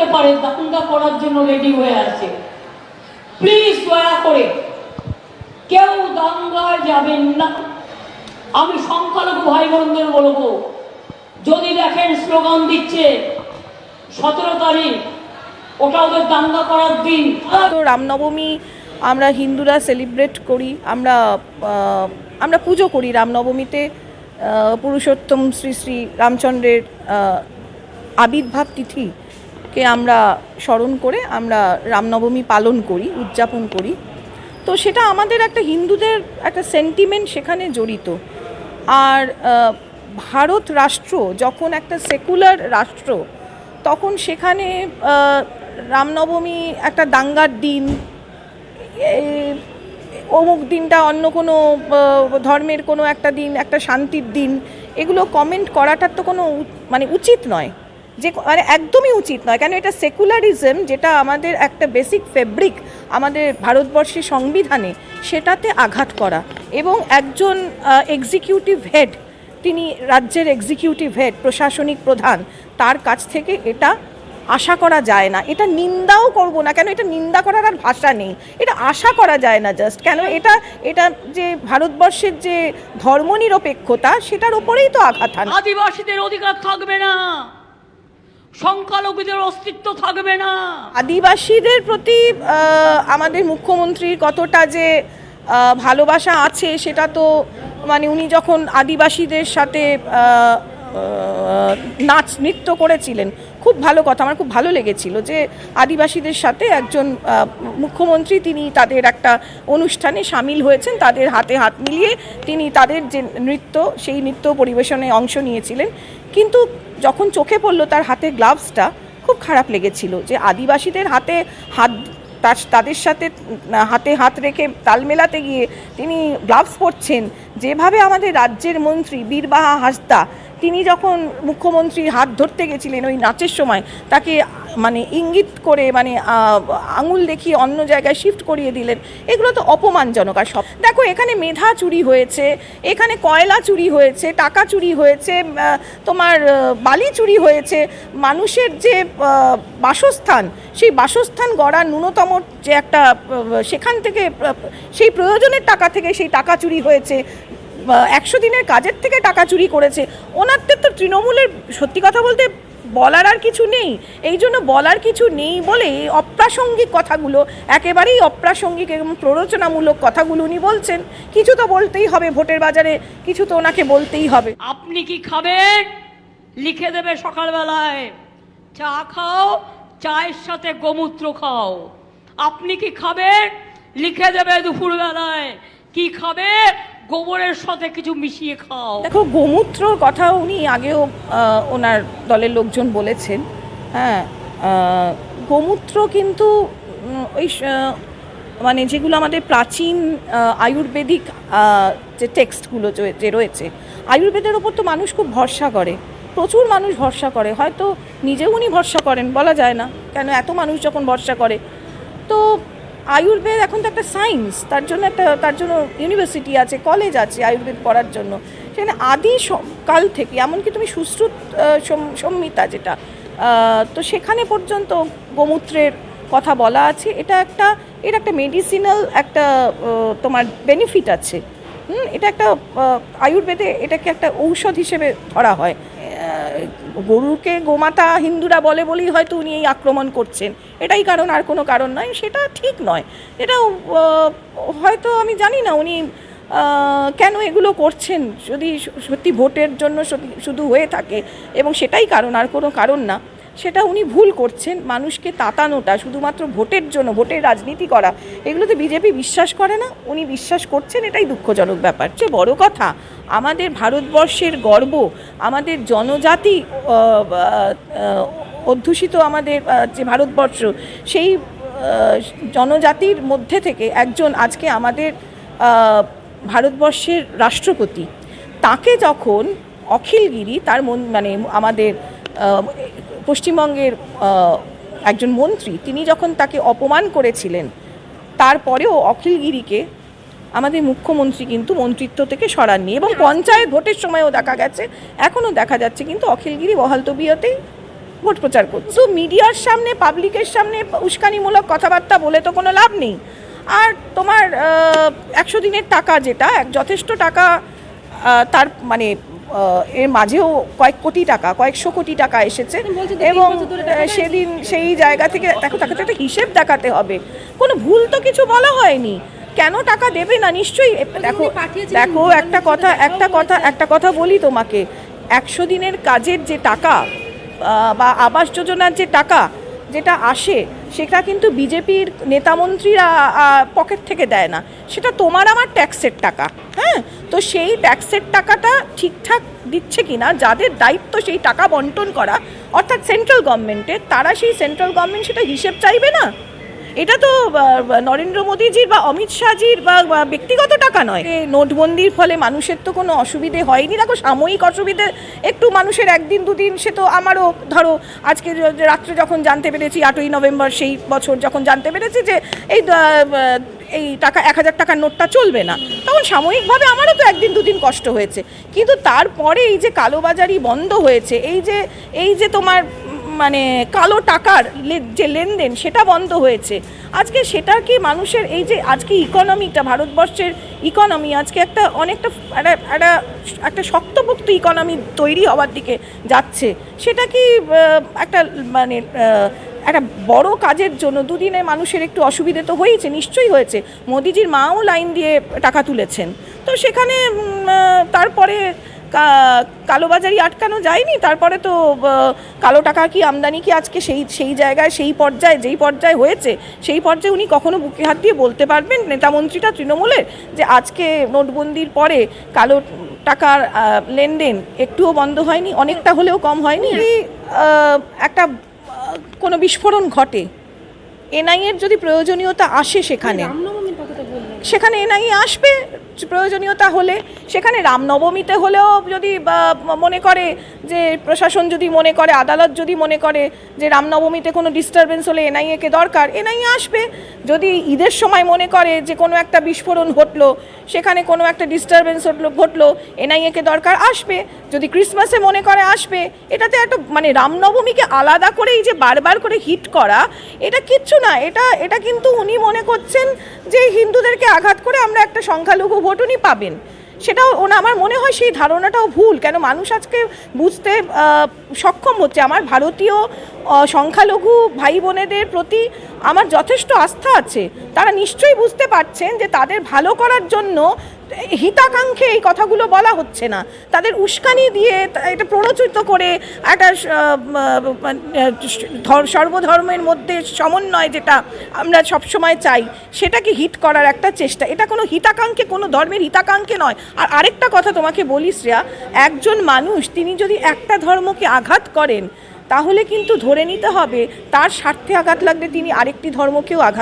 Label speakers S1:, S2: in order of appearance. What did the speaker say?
S1: হতে পারে দাঙ্গা করার জন্য রেডি হয়ে আছে। প্লিজ দয়া করে, কেউ দাঙ্গায় যাবেন না। আমি সংখ্যালঘু ভাই বোনদের বলব, যদি দেখেন স্লোগান দিচ্ছে, সতেরো তারিখ, ওটা ওদের দাঙ্গা করার দিন।
S2: তো রামনবমী আমরা হিন্দুরা সেলিব্রেট করি, আমরা আমরা পুজো করি রামনবমীতে। পুরুষোত্তম শ্রী শ্রী রামচন্দ্রের আবির্ভাব আবির্ভাব তিথিকে আমরা স্মরণ করে আমরা রামনবমী পালন করি, উদযাপন করি। তো সেটা আমাদের একটা হিন্দুদের একটা সেন্টিমেন্ট সেখানে জড়িত। আর ভারত রাষ্ট্র যখন একটা সেকুলার রাষ্ট্র, তখন সেখানে রামনবমী একটা দাঙ্গার দিন অমুক দিনটা অন্য কোনো ধর্মের কোনো একটা দিন, একটা শান্তির দিন, এগুলো কমেন্ট করাটার তো কোনো মানে উচিত নয়। যে মানে একদমই উচিত নয়। কেন এটা সেকুলারিজম যেটা আমাদের একটা বেসিক ফেব্রিক আমাদের ভারতবর্ষের সংবিধানে, সেটাতে আঘাত করা। এবং একজন এক্সিকিউটিভ হেড তিনি রাজ্যের এক্সিকিউটিভ হেড প্রশাসনিক প্রধান, তার কাছ থেকে এটা আশা করা যায় না। এটা নিন্দাও করব না। কেন এটা নিন্দা করার আর ভাষা নেই। এটা আশা করা যায় না জাস্ট কেন এটা এটা যে ভারতবর্ষের যে ধর্মনিরপেক্ষতা, সেটার ওপরেই তো আঘাত
S1: আদিবাসীদের অধিকার থাকবে না। সংখ্যালঘুদের অস্তিত্ব থাকবে না।
S2: আদিবাসীদের প্রতি আমাদের মুখ্যমন্ত্রীর কতটা যে ভালোবাসা আছে সেটা তো মানে উনি যখন আদিবাসীদের সাথে নাচ, নৃত্য করেছিলেন, খুব ভালো কথা, আমার খুব ভালো লেগেছিল যে আদিবাসীদের সাথে একজন মুখ্যমন্ত্রী তিনি তাদের একটা অনুষ্ঠানে সামিল হয়েছেন, তাদের হাতে হাত মিলিয়ে তিনি তাদের যে নৃত্য, সেই নৃত্য পরিবেশনে অংশ নিয়েছিলেন। কিন্তু যখন চোখে পড়ল তার হাতে গ্লাভসটা, খুব খারাপ লেগেছিল যে আদিবাসীদের হাতে হাত, তার- তাদের সাথে হাতে হাত রেখে তাল মেলাতে গিয়ে তিনি গ্লাভস পরছেন। যেভাবে আমাদের রাজ্যের মন্ত্রী বীরবাহা হাসদা তিনি যখন মুখ্যমন্ত্রীর হাত ধরতে গেছিলেন ওই নাচের সময়, তাকে মানে ইঙ্গিত করে মানে আঙুল দেখিয়ে অন্য জায়গায় শিফট করিয়ে দিলেন, এগুলো তো অপমানজনক আর সব। দেখো, এখানে মেধা চুরি হয়েছে, এখানে কয়লা চুরি হয়েছে, টাকা চুরি হয়েছে তোমার বালি চুরি হয়েছে। মানুষের যে বাসস্থান, সেই বাসস্থান গড়ার ন্যূনতম যে একটা সেখান থেকে সেই প্রয়োজনের টাকা থেকে সেই টাকা চুরি হয়েছে। একশো দিনের কাজের থেকে টাকা চুরি করেছে। ওনারদের তো তৃণমূলের, সত্যি কথা বলতে বলার আর কিছু নেই। এই জন্য বলার কিছু নেই বলে অপ্রাসঙ্গিক কথাগুলো, একেবারেই অপ্রাসঙ্গিক এবং প্ররোচনামূলক কথাগুলো উনি বলছেন। কিছু তো বলতেই হবে ভোটের বাজারে, কিছু তো ওনাকে বলতেই হবে।
S1: আপনি কি খাবেন? লিখে দেবে সকালবেলায়। চা খাও, চায়ের সাথে গোমূত্র খাও। আপনি কি খাবেন? লিখে দেবে দুপুরবেলায়। কি খাবে? গোবরের সাথে কিছু মিশিয়ে খাও।
S2: দেখো, গোমূত্রর কথা উনি আগেও ওনার দলের লোকজন বলেছেন। হ্যাঁ গোমূত্র কিন্তু ওই মানে যেগুলো আমাদের প্রাচীন আয়ুর্বেদিক যে টেক্সটগুলো যে- যে রয়েছে, আয়ুর্বেদের ওপর তো মানুষ খুব ভরসা করে। প্রচুর মানুষ ভরসা করে। হয়তো নিজেও উনি ভরসা করেন, বলা যায় না। কেন, এত মানুষ যখন ভরসা করে। তো আয়ুর্বেদ এখন তো একটা সায়েন্স তার জন্য একটা তার জন্য ইউনিভার্সিটি আছে কলেজ আছে আয়ুর্বেদ পড়ার জন্য। সেখানে আদি কাল থেকে এমনকি তুমি সুশ্রুত আহ, সম- সম্হিতা যেটা তো সেখানে পর্যন্ত গোমূত্রের কথা বলা আছে। এটা একটা এর একটা মেডিসিনাল একটা তোমার বেনিফিট আছে। হুম এটা একটা আয়ুর্বেদে এটাকে একটা ঔষধ হিসেবে ধরা হয়। গরুকে গোমাতা হিন্দুরা বলে বলেই হয়তো উনি এই আক্রমণ করছেন। এটাই কারণ, আর কোনো কারণ নয়। সেটা ঠিক নয়। এটা হয়তো আমি জানি না উনি কেন এগুলো করছেন। যদি সত্যি ভোটের জন্য শুধু হয়ে থাকে, এবং সেটাই কারণ, আর কোনো কারণ না। সেটা উনি ভুল করছেন। মানুষকে তাতানোটা, শুধুমাত্র ভোটের জন্য, ভোটের রাজনীতি করা, এগুলোতে বিজেপি বিশ্বাস করে না, উনি বিশ্বাস করছেন, এটাই দুঃখজনক ব্যাপার। যে বড় কথা, আমাদের ভারতবর্ষের গর্ব, আমাদের জনজাতি অধ্যুষিত আমাদের যে ভারতবর্ষ, সেই জনজাতির মধ্যে থেকে একজন আজকে আমাদের ভারতবর্ষের রাষ্ট্রপতি, তাকে যখন অখিলগিরি, তার মন মানে আমাদের পশ্চিমবঙ্গের একজন মন্ত্রী, তিনি যখন তাকে অপমান করেছিলেন, তারপরেও অখিলগিরিকে আমাদের মুখ্যমন্ত্রী কিন্তু মন্ত্রিত্ব থেকে সরাননি এবং পঞ্চায়েত ভোটের সময়ও দেখা গেছে এখনও দেখা যাচ্ছে কিন্তু অখিলগিরি বহাল তবিয়তেই ভোট প্রচার করছে। তো মিডিয়ার সামনে, পাবলিকের সামনে উস্কানিমূলক কথাবার্তা বলে তো কোনো লাভ নেই। আর তোমার একশো দিনের টাকা যেটা যথেষ্ট টাকা তার মানে এর মাঝেও কয়েক কোটি টাকা কয়েকশো কোটি টাকা এসেছে এবং সেদিন সেই জায়গা থেকে দেখো তাকে তো একটা হিসেব দেখাতে হবে। কোনো ভুল তো কিছু বলা হয়নি। কেন টাকা দেবে না? নিশ্চয়ই দেখো দেখো একটা কথা একটা কথা একটা কথা বলি তোমাকে। একশো দিনের কাজের যে টাকা বা আবাস যোজনার যে টাকা যেটা আসে সেটা কিন্তু বিজেপির নেতামন্ত্রীরা পকেট থেকে দেয় না। সেটা তোমার আমার ট্যাক্সের টাকা হ্যাঁ? তো সেই ট্যাক্সের টাকাটা ঠিকঠাক দিচ্ছে কি না যাদের দায়িত্ব সেই টাকা বন্টন করা, অর্থাৎ সেন্ট্রাল গভর্নমেন্টের তারা সেই সেন্ট্রাল গভর্নমেন্ট সেটা হিসেব চাইবে না? এটা তো নরেন্দ্র মোদীজির বা অমিত শাহজির বা ব্যক্তিগত টাকা নয়। নোটবন্দির ফলে মানুষের তো কোনো অসুবিধে হয়নি। দেখো, সাময়িক অসুবিধে, একটু মানুষের একদিন, দুদিন, সে তো আমারও, ধরো আজকে রাত্রে যখন জানতে পেরেছি, আটই নভেম্বর সেই বছর যখন জানতে পেরেছি যে এই এই টাকা, এক হাজার টাকার নোটটা চলবে না, তখন সাময়িকভাবে আমারও তো একদিন, দুদিন কষ্ট হয়েছে। কিন্তু তারপরে এই যে কালোবাজারি বন্ধ হয়েছে, এই যে এই যে তোমার মানে কালো টাকার যে লেনদেন সেটা বন্ধ হয়েছে। আজকে সেটা কি মানুষের এই যে আজকে ইকোনমিটা ভারতবর্ষের ইকোনমি আজকে একটা অনেকটা একটা একটা শক্তপোক্ত ইকোনমি তৈরি হওয়ার দিকে যাচ্ছে। সেটা কি একটা মানে একটা বড় কাজের জন্য দুদিনে মানুষের একটু অসুবিধে তো হয়েছে, নিশ্চয়ই হয়েছে। মোদিজির মাও লাইন দিয়ে টাকা তুলেছেন। তো সেখানে তারপরে কালোবাজারি আটকানো যায়নি? তারপরে তো কালো টাকা কি আমদানি কি আজকে সেই সেই জায়গায় সেই পর্যায়ে যেই পর্যায়ে হয়েছে সেই পর্যায়ে উনি কখনো বুকে হাত দিয়ে বলতে পারবেন নেতামন্ত্রীটা তৃণমূলের যে আজকে নোটবন্দির পরে কালো টাকার লেনদেন একটুও বন্ধ হয়নি অনেকটা হলেও কম হয়নি? একটা কোনো বিস্ফোরণ ঘটে এনআইএর যদি প্রয়োজনীয়তা আসে সেখানে সেখানে এনআইএ আসবে প্রয়োজনীয়তা হলে, সেখানে রামনবমীতে হলেও যদি মনে করে যে প্রশাসন যদি মনে করে, আদালত যদি মনে করে যে রামনবমীতে কোনো ডিস্টারবেন্স হলে এনআইএকে দরকার, এনআইএ আসবে। যদি ঈদের সময় মনে করে যে কোনো একটা বিস্ফোরণ ঘটলো, সেখানে কোনো একটা ডিস্টারবেন্স ঘটলো ঘটলো এনআইএকে দরকার, আসবে। যদি ক্রিসমাসে মনে করে, আসবে। এটাতে একটা মানে রামনবমীকে আলাদা করে এই যে বারবার করে হিট করা, এটা কিচ্ছু না। এটা এটা কিন্তু উনি মনে করছেন যে হিন্দুদেরকে আঘাত করে আমরা একটা সংখ্যালঘু ভোট পাবেন। সেটাও ওনা, আমার মনে হয় সেই ধারণাটাও ভুল। কেন মানুষ আজকে বুঝতে সক্ষম হচ্ছে। আমার ভারতীয় সংখ্যালঘু ভাই বোনেদের প্রতি আমার যথেষ্ট আস্থা আছে। তারা নিশ্চয়ই বুঝতে পারছেন যে তাদের ভালো করার জন্য হিতাকাঙ্ক্ষে এই কথাগুলো বলা হচ্ছে না। তাদের উস্কানি দিয়ে এটা প্ররোচিত করে একটা সর্বধর্মের মধ্যে সমন্বয় যেটা আমরা সবসময় চাই, সেটাকে হিট করার একটা চেষ্টা। এটা কোনো হিতাকাঙ্ক্ষে, কোনো ধর্মের হিতাকাঙ্ক্ষে নয়। আর আরেকটা কথা তোমাকে বলি শ্রেয়া, একজন মানুষ, তিনি যদি একটা ধর্মকে আঘাত করেন, তাহলে কিন্তু ধরে নিতে হবে তার স্বার্থে আঘাত লাগলে তিনি আরেকটি ধর্মকেও আঘাত